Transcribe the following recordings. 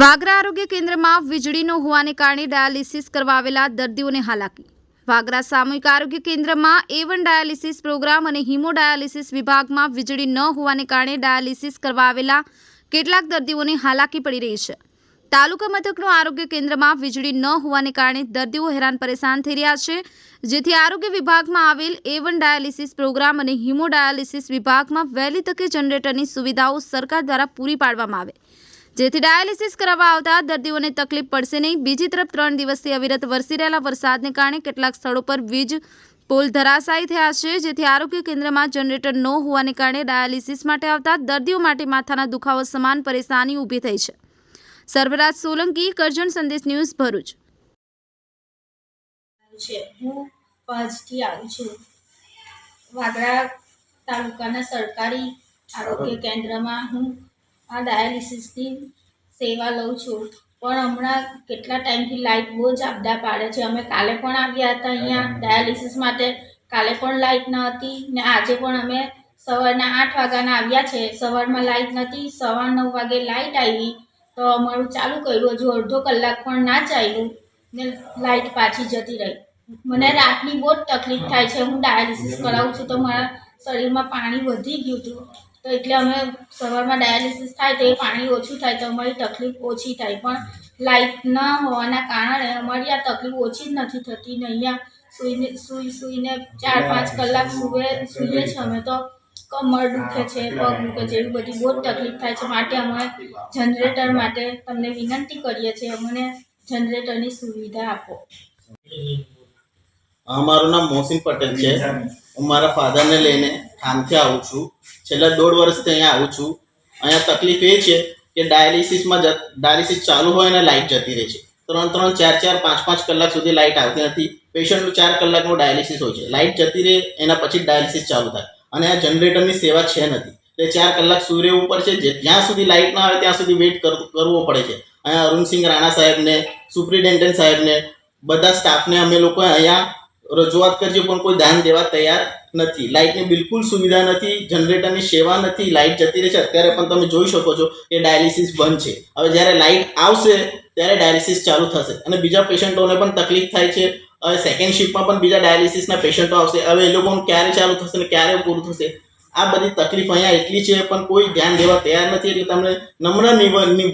વાગરા આરોગ્ય કેન્દ્રમાં વીજળી ન હોવાને કારણે ડાયાલિસિસ કરવા આવેલા દર્દીઓને હાલાકી. વાગરા સામૂહિક આરોગ્ય કેન્દ્રમાં એ વન ડાયાલિસિસ પ્રોગ્રામ અને હિમોડાયાલિસિસ વિભાગમાં વીજળી ન હોવાને કારણે ડાયાલિસિસ કરવા આવેલા કેટલાક દર્દીઓને હાલાકી પડી રહી છે. તાલુકા મથકનું આરોગ્ય કેન્દ્રમાં વીજળી ન હોવાને કારણે દર્દીઓ હેરાન પરેશાન થઈ રહ્યા છે, જેથી આરોગ્ય વિભાગમાં આવેલ એ વન ડાયાલિસિસ પ્રોગ્રામ અને હિમોડાયાલિસિસ વિભાગમાં વહેલી તકે જનરેટરની સુવિધાઓ સરકાર દ્વારા પૂરી પાડવામાં આવે. જેથી ડાયાલિસિસ કરાવવા આવતા દર્દીઓને તકલીફ પડશે નહીં. બીજી તરફ ત્રણ દિવસથી અવિરત વરસી રહેલા વરસાદને કારણે કેટલાક સ્થળો પર વીજ પોલ ધરાશાયી થયા છે જેથી આરોગ્ય કેન્દ્રમાં જનરેટર ન હોવાને કારણે ડાયાલિસિસ માટે આવતા દર્દીઓ માટે માથાના દુખાવો સમાન પરેશાની ઊભી થઈ છે. સર્વરાજ સોલંકી કરજણ સંદેશ ન્યૂઝ ભરૂચ. છે. હું પજથી આવી છું. વાગરા તાલુકાના સરકારી આરોગ્ય કેન્દ્રમાં હું આ ડાયાલિસિસની સેવા લઉં છું. પણ હમણાં કેટલા ટાઈમથી લાઇટ બહુ જ આપદા પાડે છે. અમે કાલે પણ આવ્યા હતા અહીંયા ડાયાલિસિસ માટે. કાલે પણ લાઇટ ન હતી ને આજે પણ અમે સવારના આઠ વાગ્યાના આવ્યા છે. સવારમાં લાઇટ નથી સવાર નવ વાગે લાઇટ આવી. તો અમારું ચાલુ કર્યું. હજુ અડધો કલાક પણ ના ચાલ્યું ને લાઇટ પાછી જતી રહી. મને રાતની બહુ જ તકલીફ થાય છે. હું ડાયાલિસિસ કરાવું છું તો મારા શરીરમાં પાણી વધી ગયું હતું. તો એટલે અમે સવારમાં ડાયાલિસિસ થાય તો એ પાણી ઓછું થાય તો અમારી તકલીફ ઓછી થાય. પણ લાઇટ ન હોવાના કારણે અમારી આ તકલીફ ઓછી જ નથી થતી ને અહીંયા સૂઈને, સૂઈ, સૂઈને ચાર, પાંચ કલાક સૂવે, સૂઈએ છીએ અમે તો. કમર દુખે છે, પગ દુખે છે, એવી બધી બહુ જ તકલીફ થાય છે. માટે અમે જનરેટર માટે તમને વિનંતી કરીએ છીએ, અમને જનરેટરની સુવિધા આપો. મારું નામ મોહસિન પટેલ છે. હું મારા ફાધરને લઈને ઠામથી આવું છું. છેલ્લા દોઢ વર્ષથી અહીંયા આવું છું. અહીંયા તકલીફ એ છે કે ડાયાલિસિસમાં જ ડાયાલિસિસ ચાલુ હોય અને લાઇટ જતી રહે છે. ત્રણ ત્રણ ચાર ચાર પાંચ પાંચ કલાક સુધી લાઇટ આવતી નથી. પેશન્ટનું ચાર કલાકનું ડાયાલિસિસ હોય છે. લાઇટ જતી રહે, એના પછી ડાયાલિસિસ ચાલુ થાય. અને આ જનરેટરની સેવા છે નથી. એટલે ચાર કલાક સૂર્ય ઉપર છે, જે જ્યાં સુધી લાઇટ ના આવે ત્યાં સુધી વેઇટ કરવો પડે છે. અહીંયા અરુણસિંહ રાણા સાહેબને, સુપ્રિન્ટેન્ડન્ટ સાહેબને, બધા સ્ટાફને અમે લોકો અહીંયા રજૂઆત કરજો, પણ કોઈ ધ્યાન દેવા તૈયાર નથી. લાઇટની બિલકુલ સુવિધા નથી જનરેટરની સેવા નથી લાઇટ જતી રહે છે. અત્યારે પણ તમે જોઈ શકો છો કે ડાયાલિસિસ બંધ છે. હવે જ્યારે લાઇટ આવશે, ત્યારે ડાયાલિસિસ ચાલુ થશે. અને બીજા પેશન્ટોને પણ તકલીફ થાય છે. હવે સેકન્ડ શિફ્ટમાં પણ બીજા ડાયાલિસિસના પેશન્ટો આવશે. હવે એ લોકોનું ક્યારે ચાલુ થશે ને ક્યારે પૂરું થશે? આ બધી તકલીફ અહીંયા એટલી છે, પણ કોઈ ધ્યાન દેવા તૈયાર નથી. એટલે તમને નમ્ર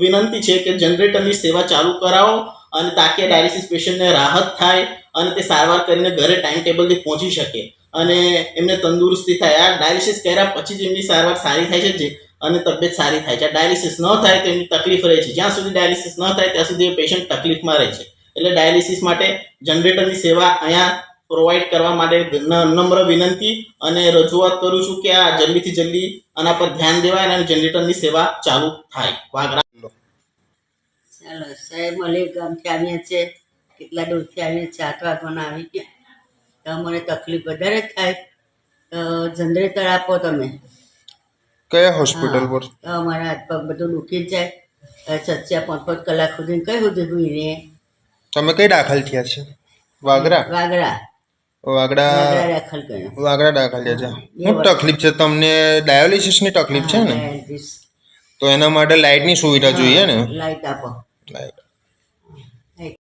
વિનંતી છે કે જનરેટરની સેવા ચાલુ કરાવો. અને તાકે ડાયાલિસિસ પેશન્ટને રાહત થાય અને તે સારવાર કરીને ઘરે ટાઈમ ટેબલથી પહોંચી શકે. અને એમને તંદુરસ્તી થાય. આ ડાયાલિસિસ કર્યા પછી જ એમની સારવાર સારી થાય છે જે. અને તબિયત સારી થાય છે. ડાયાલિસિસ ન થાય તો એમની તકલીફ રહે છે. જ્યાં સુધી ડાયાલિસિસ ન થાય ત્યાં સુધી એ પેશન્ટ તકલીફમાં રહે છે. એટલે ડાયાલિસિસ માટે જનરેટરની સેવા અહીંયા પ્રોવાઈડ કરવા માટે નમ્ર વિનંતી અને રજૂઆત કરું છું કે આ જલ્દીથી જલ્દી આના પર ધ્યાન દેવાય અને જનરેટરની સેવા ચાલુ થાય. વાગરા ચાલો સાહેબ મલિક ગામથી આવીએ છીએ. કેટલા દૂરથી આવીએ છીએ? આઠ વાગવાના આવી ગયા. તો અમને તકલીફ વધારે થાય. તો જનરેટર આપો તમે. કયા હોસ્પિટલ પર? તો અમારા હાથ પગ બધું દુખી જાય. છચ્યા પાંચ પાંચ કલાક સુધી કઈ સુધી સુઈ રહીએ? તમે કઈ દાખલ થયા છે? વાગરા? વાગરા. વાગડા દાખલ કર્યો. વાગડા દાખલ થયા છે. શું તકલીફ છે. તમને ડાયાલિસિસની તકલીફ છે ને? તો એના માટે લાઇટની સુવિધા જોઈએ ને? લાઇટ આપો. લાઇટ